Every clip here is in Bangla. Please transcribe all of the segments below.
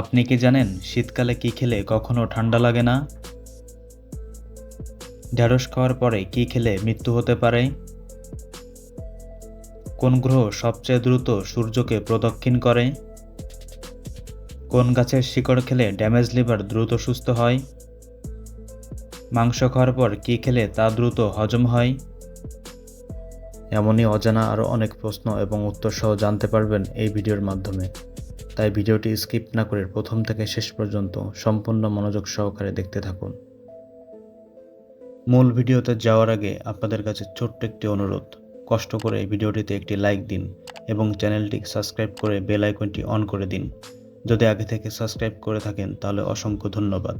আপনি কি জানেন শীতকালে কি খেলে কখনো ঠান্ডা লাগে না? ঢ্যাঁড়স খাওয়ার পরে কি খেলে মৃত্যু হতে পারে? কোন গ্রহ সবচেয়ে দ্রুত সূর্যকে প্রদক্ষিণ করে? কোন গাছের শিকড় খেলে ড্যামেজ লিভার দ্রুত সুস্থ হয়? মাংস খাওয়ার পর কি খেলে তা দ্রুত হজম হয়? এমনই অজানা আরও অনেক প্রশ্ন এবং উত্তর সহ জানতে পারবেন এই ভিডিওর মাধ্যমে। তাই ভিডিওটি স্কিপ না করে প্রথম থেকে শেষ পর্যন্ত সম্পূর্ণ মনোযোগ সহকারে দেখতে থাকুন। মূল ভিডিওতে যাওয়ার আগে আপনাদের কাছে ছোট্ট একটি অনুরোধ। কষ্ট করে ভিডিওটিতে একটি লাইক দিন এবং চ্যানেলটি সাবস্ক্রাইব করে বেল আইকনটি অন করে দিন। যদি আগে থেকে সাবস্ক্রাইব করে থাকেন তাহলে অসংখ্য ধন্যবাদ।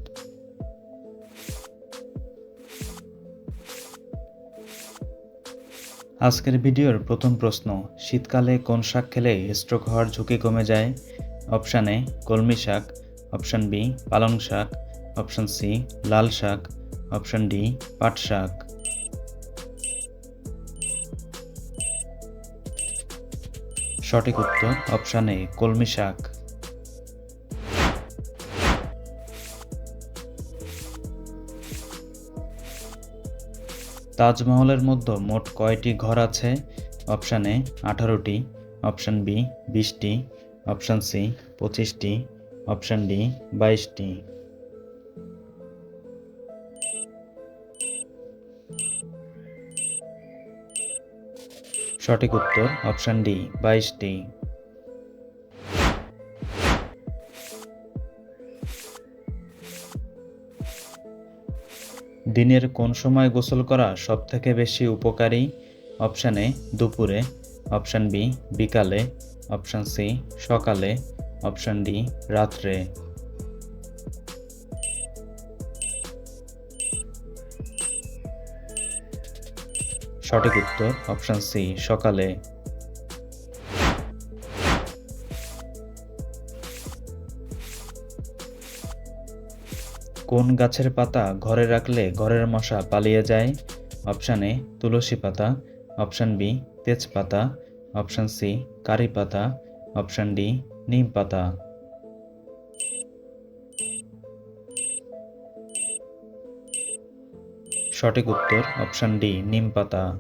আজকের ভিডিওর প্রথম প্রশ্ন, শীতকালে কোন শাক খেলে স্ট্রোক হওয়ার ঝুঁকি কমে যায়? অপশান এ কলমি শাক, অপশান বি পালং শাক, অপশান সি লাল শাক, অপশান ডি পাট শাক। সঠিক উত্তর অপশান এ কলমি শাক। তাজমহলের মধ্যে মোট কয়টি ঘর আছে? অপশান এ আঠারোটি, অপশান বি বিশটি অপশান সি, পঁচিশটি। অপশান ডি, বাইশটি। সঠিক উত্তর, অপশান ডি, বাইশটি। দিনের কোন সময় গোসল করা সবথেকে বেশি উপকারী? অপশান দুপুরে। অপশান বি, বিকালে। অপশান সি সকালে। অপশান ডি রাত্রে। সঠিক উত্তর অপশান সি সকালে। কোন গাছের পাতা ঘরে রাখলে ঘরের মশা পালিয়ে যায়? অপশান এ তুলসী পাতা। অপশান বি তেজপাতা। অপশান সি, কারি পাতা। অপশান ডি, নিম পাতা। সঠিক উত্তর অপশান ডি, নিম পাতা।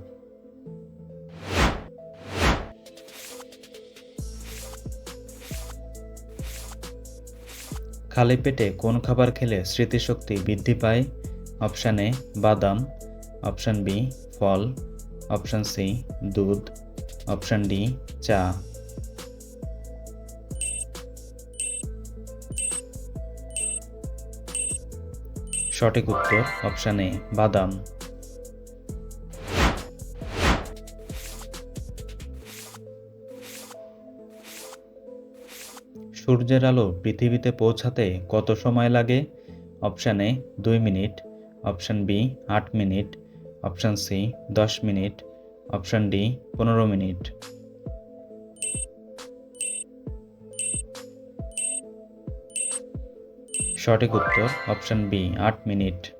খালি পেটে কোন খাবার খেলে স্মৃতিশক্তি বৃদ্ধি পায়? অপশান এ, বাদাম। অপশান বি, ফল। অপশান সি, দুধ। অপশান ডি চা। সঠিক উত্তর অপশান এ বাদাম। সূর্যের আলো পৃথিবীতে পৌঁছাতে কত সময় লাগে? অপশান এ দুই মিনিট। অপশান বি আট মিনিট। অপশান সি দশ মিনিট। অপশান ডি, পনেরো মিনিট। সঠিক উত্তর, অপশান বি, আট মিনিট।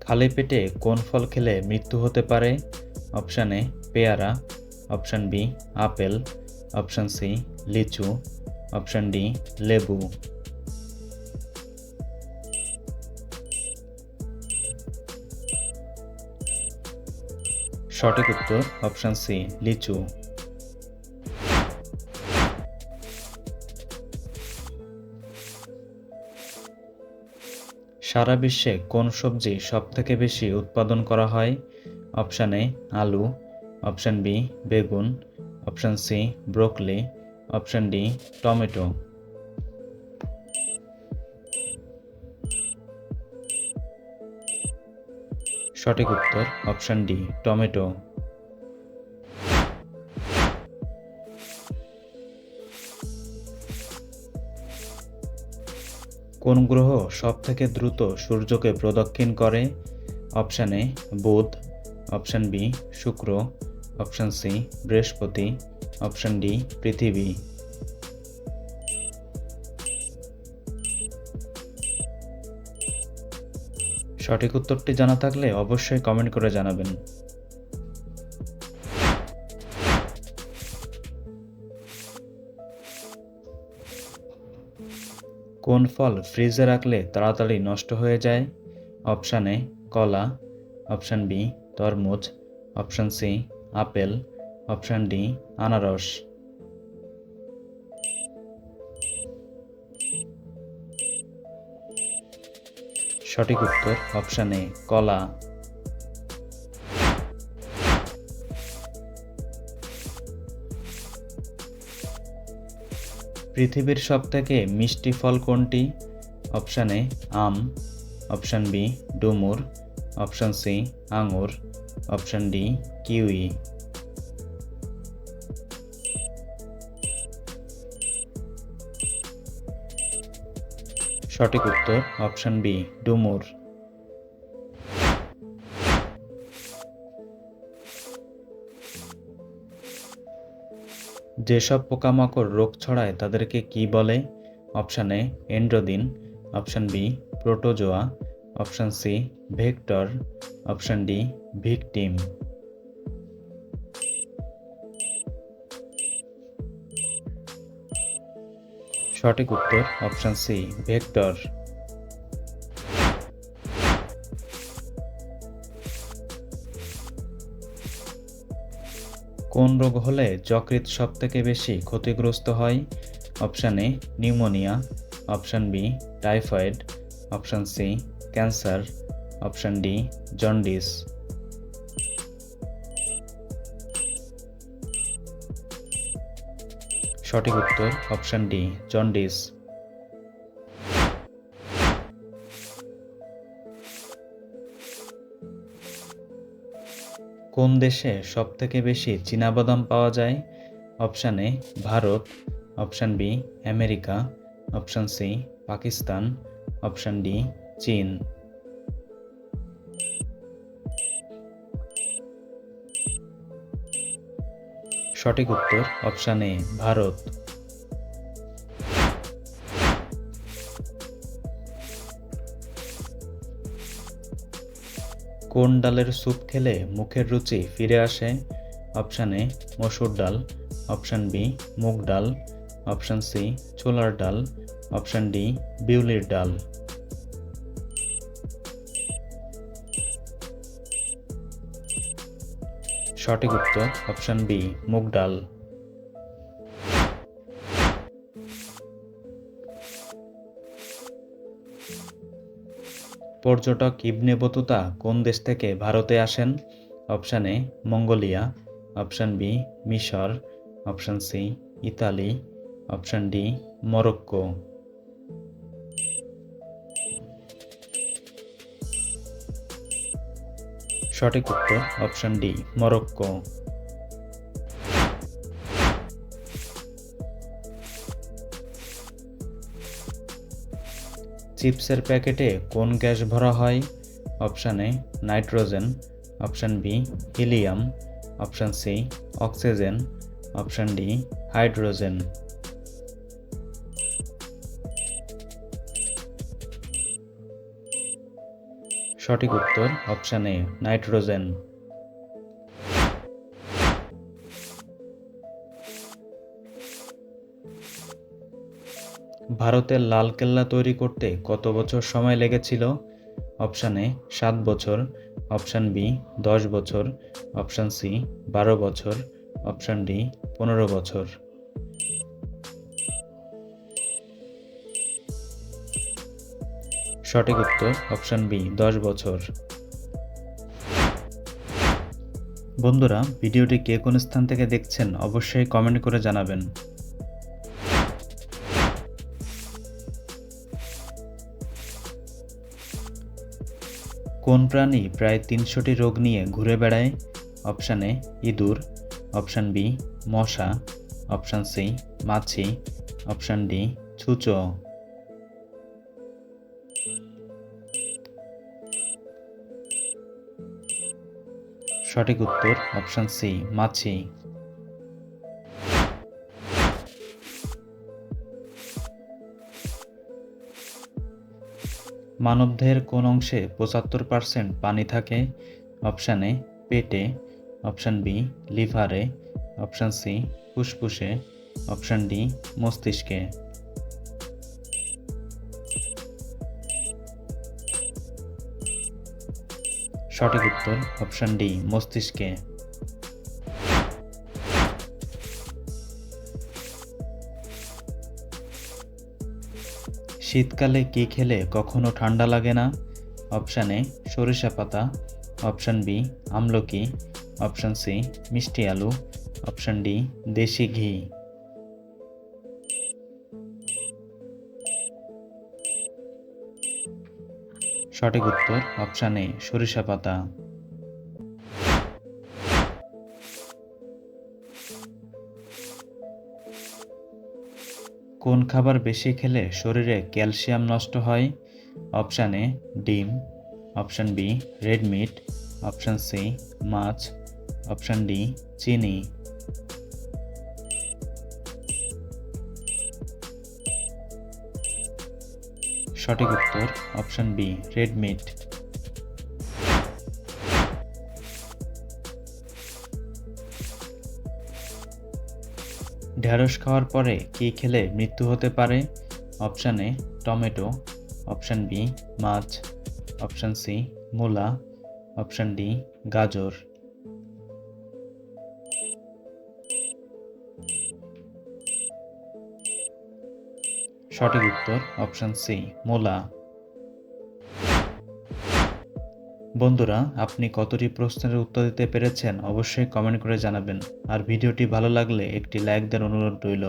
খালি পেটে কোন ফল খেলে মৃত্যু হতে পারে? অপশান এ, পেয়ারা। Option B, apple. Option C, লিচু। অপশান ডি, লেবু। সঠিক উত্তর অপশান সি লিচু। সারা বিশ্বে কোন সবজি সবথেকে বেশি উৎপাদন করা হয়? অপশান এ আলু। অপশান বি বেগুন। Option C broccoli. Option D tomato. সঠিক উত্তর, অপশান ডি, টমেটো। কোন গ্রহ সবথেকে দ্রুত সূর্যকে প্রদক্ষিণ করে? অপশান এ, বুধ। অপশান বি, শুক্র। অপশান সি, বৃহস্পতি। অপশান ডি, পৃথিবী। সঠিক উত্তরটি জানা থাকলে অবশ্যই কমেন্ট করে জানাবেন। কোন ফল ফ্রিজে রাখলে তাড়াতাড়ি নষ্ট হয়ে যায়? অপশান এ, কলা। অপশান বি, তরমুজ। Option C, apple. Option D, আনারস। সঠিক উত্তর অপশান এ, কলা। পৃথিবীর সবথেকে মিষ্টি ফল কোনটি? অপশান এ, আম। অপশান বি, ডুমুর। অপশান সি, আঙুর। Option D, kiwi. সঠিক উত্তর, অপশান বি, ডুমুর। যেসব পোকামাকড় রোগ ছড়ায় তাদেরকে কি বলে? Option A, এন্ড্রোদিন। Option B, protozoa. Option C, vector. Option D, victim. সঠিক উত্তর অপশান সি ভেক্টর। কোন রোগ হলে যকৃৎ সব থেকে বেশি ক্ষতিগ্রস্ত হয়? Option A pneumonia option B typhoid option C cancer option D jaundice সঠিক উত্তর অপশান ডি জন্ডিস কোন দেশে সবথেকে বেশি চীনাবাদাম পাওয়া যায়? Option A Bharat option B America option C Pakistan option D চীন। সঠিক উত্তর অপশান এ ভারত। কোন ডালের স্যুপ খেলে মুখের রুচি ফিরে আসে? অপশান এ মসুর ডাল। অপশান বি মুগ ডাল। অপশান সি ছোলার ডাল। অপশান ডি বিউলির ডাল। সঠিক উত্তর অপশান বি মুগ ডাল। পর্যটক ইবনে বতুতা কোন দেশ থেকে ভারতে আসেন? Option A Mongolia. Option B মিশর। Option C Italy. Option D Morocco. সঠিক উত্তর অপশান ডি মরক্কো। চিপসের প্যাকেটে কোন গ্যাস ভরা হয়? Option A nitrogen. Option B helium. Option C oxygen. Option D hydrogen. সঠিক উত্তর অপশান এ, নাইট্রোজেন। ভারতের লালকেল্লা তৈরি করতে কত বছর সময় লেগেছিল? অপশান এ, সাত বছর। অপশান বি, দশ বছর। অপশান সি, বারো বছর। অপশান ডি, পনেরো বছর। সঠিক উত্তর অপশান বি দশ বছর। বন্ধুরা, ভিডিওটি কে কোন স্থান থেকে দেখছেন অবশ্যই কমেন্ট করে জানাবেন। কোন প্রাণী প্রায় তিনশোটি রোগ নিয়ে ঘুরে বেড়ায়? অপশান এ ইঁদুর। অপশান বি মশা। অপশান সি মাছি। অপশান ডি ছুঁচো। সঠিক উত্তর অপশান সি মাছি। মানবদেহের কোন অংশে পঁচাত্তর পার্সেন্ট পানি থাকে? অপশান এ পেটে। অপশান বি লিভারে অপশান সি ফুসফুসে। অপশান ডি মস্তিষ্কে। সঠিক উত্তর অপশন ডি, মস্তিষ্কে। শীতকালে কি খেলে কখনো ঠান্ডা লাগে না? অপশান এ, সরিষা পাতা। অপশান বি, আমলকি। অপশান সি, মিষ্টি আলু। অপশান ডি, দেশি ঘি। সঠিক উত্তর অপশান এ, সরিষা পাতা। কোন খাবার বেশি খেলে শরীরে ক্যালসিয়াম নষ্ট হয়? অপশান এ, ডিম। Option B, red meat. Option C, মাছ। অপশান ডি, চিনি। সঠিক উত্তর অপশন বি রেড মিট ঢ্যাঁড়স খাওয়ার পরে কী খেলে মৃত্যু হতে পারে? Option A, tomato. Option B, much. Option C, মূলা। অপশান ডি, গাজর। সঠিক উত্তর অপশান সি মোলা। বন্ধুরা, আপনি কতটি প্রশ্নের উত্তর দিতে পেরেছেন অবশ্যই কমেন্ট করে জানাবেন। আর ভিডিওটি ভালো লাগলে একটি লাইক দেওয়ার অনুরোধ রইল।